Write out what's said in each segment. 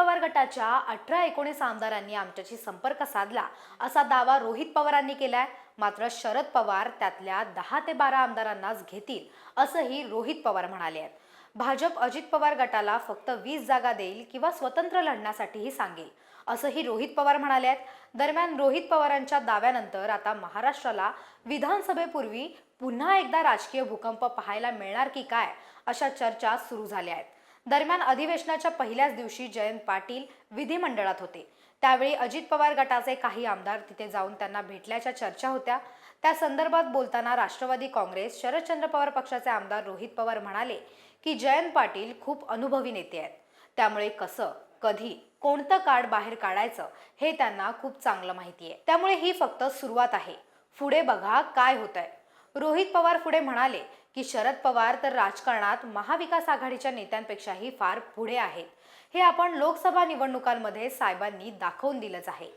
पवार गटाच्या अठरा एकोणीस आमदारांनी आमच्याशी संपर्क साधला असा दावा रोहित पवारांनी केलाय. मात्र शरद पवार त्यातल्या दहा ते बारा आमदारांनाच घेतील असंही रोहित पवार म्हणाले आहेत. भाजप अजित पवार गटाला फक्त वीस जागा देईल किंवा स्वतंत्र लढण्यासाठीही सांगेल असंही रोहित पवार म्हणाले आहेत. दरम्यान रोहित पवारांच्या दाव्यानंतर आता महाराष्ट्राला विधानसभेपूर्वी पुन्हा एकदा राजकीय भूकंप पाहायला मिळणार की काय अशा चर्चा सुरू झाल्या आहेत. दरम्यान अधिवेशनाच्या पहिल्याच दिवशी जयंत पाटील विधिमंडळात होते. त्यावेळी अजित पवार गटाचे काही आमदार तिथे जाऊन त्यांना भेटल्याच्या चर्चा होत्या. त्या संदर्भात बोलताना राष्ट्रवादी काँग्रेस शरदचंद्र पवार पक्षाचे आमदार रोहित पवार म्हणाले की जयंत पाटील खूप अनुभवी नेते आहेत. त्यामुळे कसं कधी कोणतं कार्ड बाहेर काढायचं हे त्यांना खूप चांगलं माहिती आहे. त्यामुळे ही फक्त सुरुवात आहे. पुढे बघा काय होत आहे रोहित पवार पुढे म्हणाले की शरद पवार तर राजकारणात महाविकास आघाडीच्या नेत्यांपेक्षाही फार पुढे आहेत. हे आपण लोकसभा निवडणुकांमध्ये साहेबांनी दाखवून दिलंच आहे.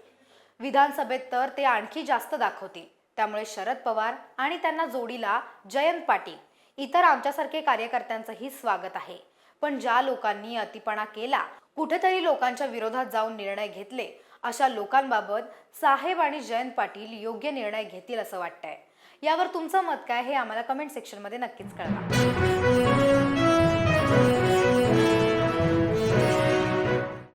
विधानसभेत तर ते आणखी जास्त दाखवतील. त्यामुळे शरद पवार आणि त्यांना जोडीला जयंत पाटील इतर आमच्यासारखे कार्यकर्त्यांचंही स्वागत आहे. पण ज्या लोकांनी अतिपणा केला कुठेतरी लोकांच्या विरोधात जाऊन निर्णय घेतले अशा लोकांबाबत साहेब आणि जयंत पाटील योग्य निर्णय घेतील असं वाटतंय. यावर तुमचं मत काय हे आम्हाला कमेंट सेक्शनमध्ये नक्कीच कळवा.